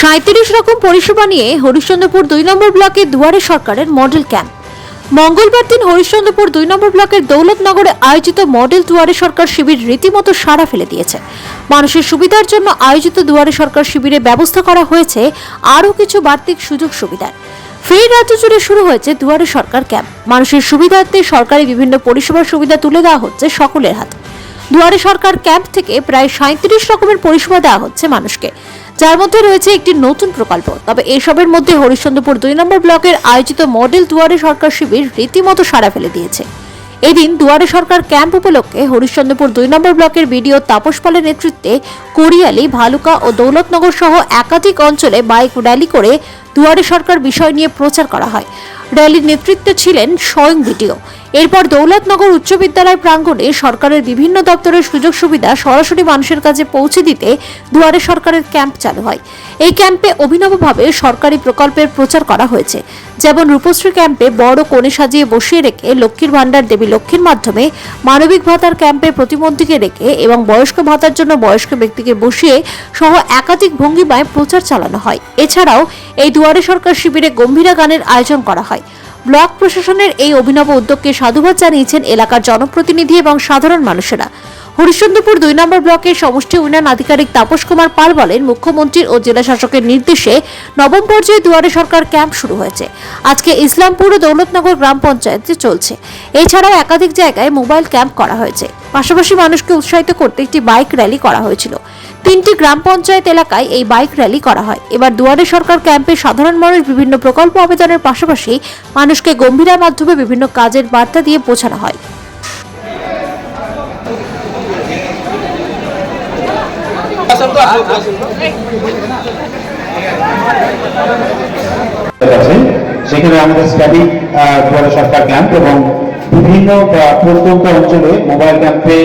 সাঁত্রিশ রকম পরিষেবা নিয়ে হরিশ্চন্দ্রপুর দুই নম্বর ব্লকে দুয়ারে সরকারের মডেল ক্যাম্প। মঙ্গলবার দিন হরিশ্চন্দ্রপুর দুই নম্বর ব্লকের দৌলতনগরে আয়োজিত মডেল দুয়ারে সরকার শিবির রীতিমতো সাড়া ফেলে দিয়েছে। মানুষের সুবিধার জন্য আয়োজিত দুয়ারে সরকার শিবিরে ব্যবস্থা করা হয়েছে আরও কিছু বাড়তি সুযোগ সুবিধার ফের রাজ্য জুড়ে শুরু হয়েছে দুয়ারে সরকার ক্যাম্প। মানুষের সুবিধার্থে সরকারি বিভিন্ন পরিষেবার সুবিধা তুলে দেওয়া হচ্ছে সকলের হাতে। দুয়ারে সরকার ক্যাম্প থেকে প্রায় সাঁত্রিশ রকমের পরিষেবা দেওয়া হচ্ছে মানুষকে। যার মধ্যে রয়েছে একটি নতুন প্রকল্প। তবে এসবের মধ্যে হরিশ্চন্দ্রপুর দুই নম্বর ব্লকের আয়োজিত মডেল দুয়ারে সরকার শিবির রীতিমতো সাড়া ফেলে দিয়েছে। এদিন দুয়ারে সরকার ক্যাম্প উপলক্ষে হরিশ্চন্দ্রপুর দুই নম্বর ব্লকের বিডিও তাপস পালের নেতৃত্বে কোরিয়ালি ভালুকা ও দৌলতনগর সহ একাধিক অঞ্চলে বাইক র্যালি করে দুয়ারে সরকার বিষয় নিয়ে প্রচার করা হয়। র্যালির নেতৃত্বে ছিলেন স্বয়ং বিডিও। এরপর দৌলতনগর উচ্চ বিদ্যালয় প্রাঙ্গণে সরকারের বিভিন্ন দপ্তরের সুযোগ সুবিধা সরাসরি মানুষের কাছে পৌঁছে দিতে দুয়ারে সরকারের ক্যাম্প চালু হয়। এই ক্যাম্পে অভিনবভাবে সরকারি প্রকল্পের প্রচার করা হয়েছে। যেমন রূপশ্রী ক্যাম্পে বড় কোণে সাজিয়ে বসিয়ে রেখে লক্ষ্মীর ভাণ্ডার দেবী লক্ষ্মীর মাধ্যমে মানবিক ভাতার ক্যাম্পে প্রতিবন্ধীকে রেখে এবং বয়স্ক ভাতার জন্য বয়স্ক ব্যক্তিকে বসিয়ে সহ একাধিক ভঙ্গিমায় প্রচার চালানো হয়। এছাড়াও এই দুয়ারে সরকার শিবিরে গম্ভীরা গানের আয়োজন করা হয়। ব্লক প্রশাসনের এই অভিনব উদ্যোগকে সাধুবাদ জানিয়েছেন এলাকার জনপ্রতিনিধি এবং সাধারণ মানুষেরা। হরিশ্চন্দ্রপুর দুই নম্বর ব্লকের সমষ্টি উন্নয়ন আধিকারিক তাপস কুমার পাল বলেন, মুখ্যমন্ত্রীর ও জেলা শাসকের নির্দেশে নবম পর্যায়ে দুয়ারে সরকার ক্যাম্প শুরু হয়েছে। আজকে ইসলামপুর ও দৌলতনগর গ্রাম পঞ্চায়েতে চলছে। এছাড়াও একাধিক জায়গায় মোবাইল ক্যাম্প করা হয়েছে। পাশাপাশি মানুষকে উৎসাহিত করতে একটি বাইক র্যালি করা হয়েছিল। তিনটি গ্রাম পঞ্চায়েত এলাকায় এই বাইক র্যালি করা হয়। এবার দুয়ারে সরকার ক্যাম্পে সাধারণ মানুষ বিভিন্ন প্রকল্প আবেদনের পাশাপাশি মানুষকে গম্ভীরার মাধ্যমে বিভিন্ন কাজের বার্তা দিয়ে বোঝানো হয়। সেখানে আমাদের স্ট্যাটিক সরকার ক্যাম্প এবং বিভিন্ন প্রত্যন্ত অঞ্চলে মোবাইল ক্যাম্পে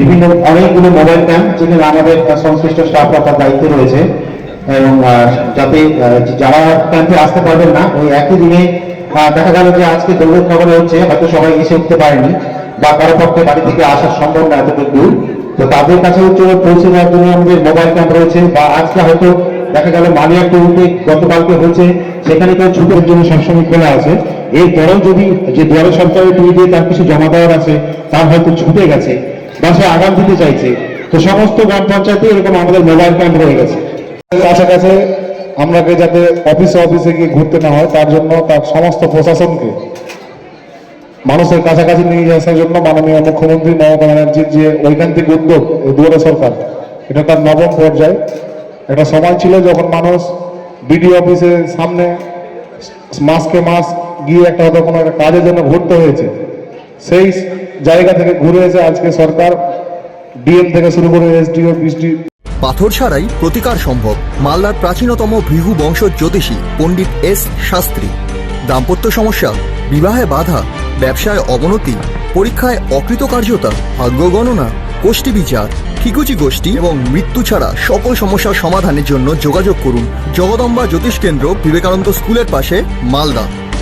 বিভিন্ন অনেকগুলো মোবাইল ক্যাম্প যেখানে আমাদের সংশ্লিষ্ট স্টাফরা তার দায়িত্বে রয়েছে। এবং যাতে যারা ক্যাম্পে আসতে পারবেন না, ওই একই দিনে দেখা গেল যে আজকে দৌলত খবরে হচ্ছে, হয়তো সবাই এসে উঠতে পারেনি বা কারও পক্ষে বাড়ি থেকে আসা সম্ভব না এতটুকু দূর। তো তাদের কাছে হচ্ছে পৌঁছে দেওয়ার জন্য আমাদের মোবাইল ক্যাম্প রয়েছে বা আজকে হয়তো দেখা গেল মালিয়া টুরুতে গতকালকে হয়েছে, সেখানে কেউ ছুটের জন্য সবসময় খোলা আছে। এরপরেও যদি, যে দুয়ারে সরকারের দিয়ে তার কিছু জমা দেওয়ার আছে, তার হয়তো ছুটে গেছে। সে আগাম দিতে চাইছে। তো সমস্ত গ্রাম পঞ্চায়েতে এরকম আমাদের মোবাইল ক্যাম্প রয়ে গেছে। কাছাকাছি আমরাকে যাতে অফিসে অফিসে গিয়ে ঘুরতে না হয়, তার জন্য তার সমস্ত প্রশাসনকে মানুষের কাছাকাছি নিয়ে আসার জন্য মাননীয় মুখ্যমন্ত্রী মমতা ব্যানার্জির যে ঐকান্তিক উদ্যোগ দুয়ারে সরকার, এটা তার নবম পর্যায়ে। একটা সময় ছিল যখন মানুষ বিডিও অফিসের সামনে মাসকে মাস গিয়ে একটা হয়তো কোনো একটা কাজের জন্য ঘুরতে হয়েছে। সেই জায়গা থেকে ঘুরে এসে আজকে সরকার ডিএম থেকে শুরু করে এসডিও বিসডি পাথর ছাড়াই প্রতিকার সম্ভব। মালদার প্রাচীনতম ভৃহু বংশ জ্যোতিষী পণ্ডিত এস শাস্ত্রী। দাম্পত্য সমস্যা, বিবাহে বাধা, ব্যবসায় অবনতি, পরীক্ষায় অকৃতকার্যতা, ভাগ্য গণনা গোষ্ঠী বিচার, ঠিকুচি গোষ্ঠী এবং মৃত্যু ছাড়া সকল সমস্যার সমাধানের জন্য যোগাযোগ করুন। জগদম্বা জ্যোতিষ কেন্দ্র, বিবেকানন্দ স্কুলের পাশে, Malda.